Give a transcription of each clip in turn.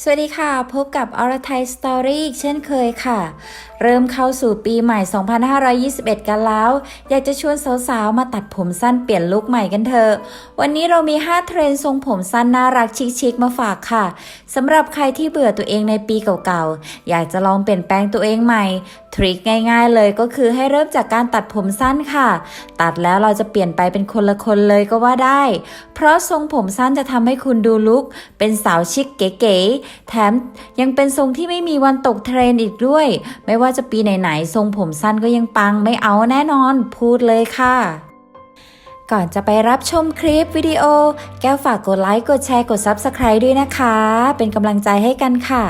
สวัสดีค่ะ พบกับอรไทยสตอรี่อีกเช่นเคยค่ะ เริ่มเข้าสู่ปีใหม่ 2521 กันแล้ว อยากจะชวนสาวๆ มาตัดผมสั้นเปลี่ยนลุคใหม่กันเถอะ วันนี้เรามี 5 เทรนด์ทรงผมสั้นน่ารักชิคๆมาฝากค่ะสำหรับใครที่เบื่อตัวเองในปีเก่าๆ อยากจะลองเปลี่ยนแปลงตัวเองใหม่ ทริคง่ายๆ เลยก็คือให้เริ่มจากการตัดผมสั้นค่ะ ตัดแล้วเราจะเปลี่ยนไปเป็นคนละคนเลยก็ว่าได้ เพราะทรงผมสั้นจะทำให้คุณดูลุคเป็นสาวชิคเก๋ๆแถมยังเป็นทรงที่ไม่มีวันตกเทรนด์อีกด้วย ไม่ว่าจะปีไหนๆทรงผมสั้นก็ยังปังไม่เอาแน่นอนพูดเลยค่ะก่อนจะไปรับชมคลิปวิดีโอ แก้วฝากกดไลค์ กดแชร์ กด Subscribe ด้วยนะคะ เป็นกำลังใจให้กันค่ะ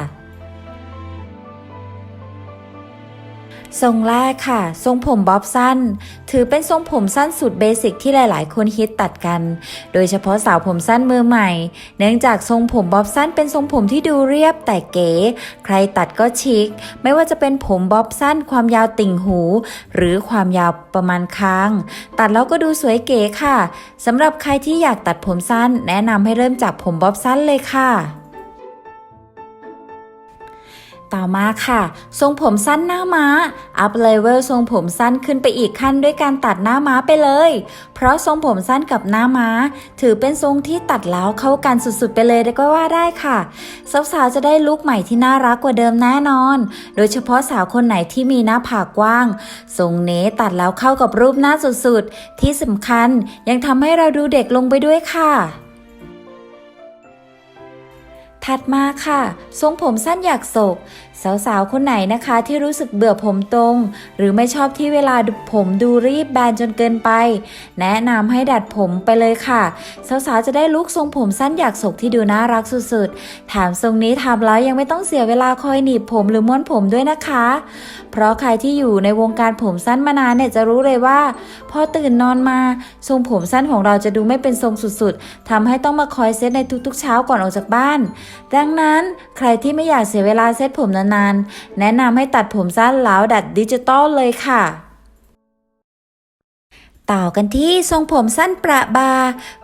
ทรงแรกค่ะ ทรงผมบ๊อบสั้น ถือเป็นทรงผมสั้นสุดเบสิกที่หลาย ๆ คนฮิตตัดกัน โดยเฉพาะสาวผมสั้นมือใหม่ เนื่องจากทรงผมบ๊อบสั้นเป็นทรงผมที่ดูเรียบแต่เก๋ ใครตัดก็ชิค ไม่ว่าจะเป็นผมบ๊อบสั้น ความยาวติ่งหู หรือความยาวประมาณค้าง ตัดแล้วก็ดูสวยเก๋ค่ะสำหรับใครที่อยากตัดผมสั้น แนะนำให้เริ่มจากผมบ๊อบสั้นเลยค่ะ ต่อมาค่ะ ทรงผมสั้นหน้าม้า อัพเลเวลทรงผมสั้นขึ้นไปอีกขั้นด้วยการตัดหน้าม้าไปเลย เพราะทรงผมสั้นกับหน้าม้า ถือเป็นทรงที่ตัดแล้วเข้ากันสุดๆไปเลยก็ว่าได้ค่ะ สาวๆจะได้ลุคใหม่ที่น่ารักกว่าเดิมแน่นอน โดยเฉพาะสาวคนไหนที่มีหน้าผากกว้าง ทรงเนี้ตัดแล้วเข้ากับรูปหน้าสุดๆที่สำคัญยังทำให้เราดูเด็กลงไปด้วยค่ะ ถัดมาค่ะ ทรงผมสั้นอยากศก สาวๆ คนไหนนะคะที่รู้สึกเบื่อผมตรง หรือไม่ชอบที่เวลาผมดูรีบแบนจนเกินไป แนะนำให้ดัดผมไปเลยค่ะ สาวๆ จะได้ลุคทรงผมสั้นอยากศกที่ดูน่ารักสุดๆแถมทรงนี้ทำแล้วยังไม่ต้องเสียเวลาคอยหนีบผมหรือม้วนผมด้วยนะคะ เพราะใครที่อยู่ในวงการผมสั้นมานานเนี่ยจะรู้เลยว่า พอตื่นนอนมาทรงผมสั้นของเราจะดูไม่เป็นทรงสุดๆทำให้ต้องมาคอยเซตในทุกๆ เช้าก่อนออกจากบ้านดังนั้นใครที่ไม่อยากเสียเวลาเซตผมนานๆ แนะนำให้ตัดผมสั้นแล้วดัดดิจิตอลเลยค่ะ ต่อกันที่ทรงผมสั้นประบา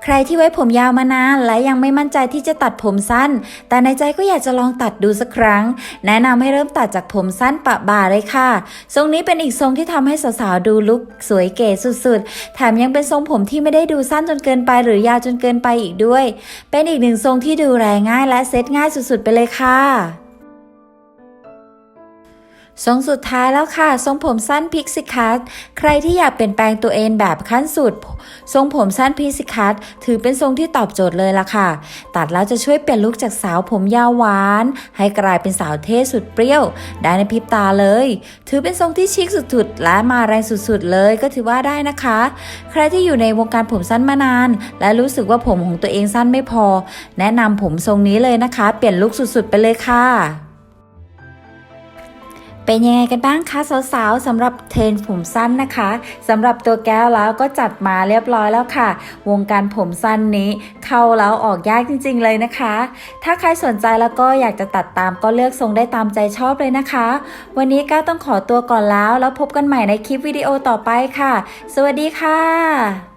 ใครที่ไว้ผมยาวมานานและยังไม่มั่นใจที่จะตัดผมสั้น แต่ในใจก็อยากจะลองตัดดูสักครั้ง แนะนำให้เริ่มตัดจากผมสั้นประบาเลยค่ะ ทรงนี้เป็นอีกทรงที่ทำให้สาวๆดูลุคสวยเก๋สุดๆ แถมยังเป็นทรงผมที่ไม่ได้ดูสั้นจนเกินไปหรือยาวจนเกินไปอีกด้วย เป็นอีกหนึ่งทรงที่ดูแลง่ายและเซ็ตง่ายสุดๆไปเลยค่ะ ทรงสุดท้ายแล้วค่ะ ทรงผมสั้นพิกซิคัสใครที่อยากเปลี่ยนแปลงตัวเองแบบขั้นสุด ทรงผมสั้นพิกซิคัสถือเป็นทรงที่ตอบโจทย์เลยล่ะค่ะ ตัดแล้วจะช่วยเปลี่ยนลุคจากสาวผมยาวหวาน ให้กลายเป็นสาวเท่สุดเปรี้ยว ได้ในพริบตาเลย ถือเป็นทรงที่ชิคสุดๆ และมาแรงสุดๆ เลยก็ถือว่าได้นะคะ ใครที่อยู่ในวงการผมสั้นมานาน และรู้สึกว่าผมของตัวเองสั้นไม่พอ แนะนำผมทรงนี้เลยนะคะ เปลี่ยนลุคสุดๆ ไปเลยค่ะ เป็นยังไงกันบ้างคะสาวๆสำหรับเทรนผมสั้นนะคะสำหรับตัวแก้วแล้วก็จัดมาเรียบร้อยแล้วค่ะ วงการผมสั้นนี้ เข้าแล้วออกยากจริง ๆ เลยนะคะ ถ้าใครสนใจแล้วก็อยากจะตัดตามก็เลือกทรงได้ตามใจชอบเลยนะคะ วันนี้ก้าวต้องขอตัวก่อนแล้ว แล้วพบกันใหม่ในคลิปวิดีโอต่อไปค่ะ สวัสดีค่ะ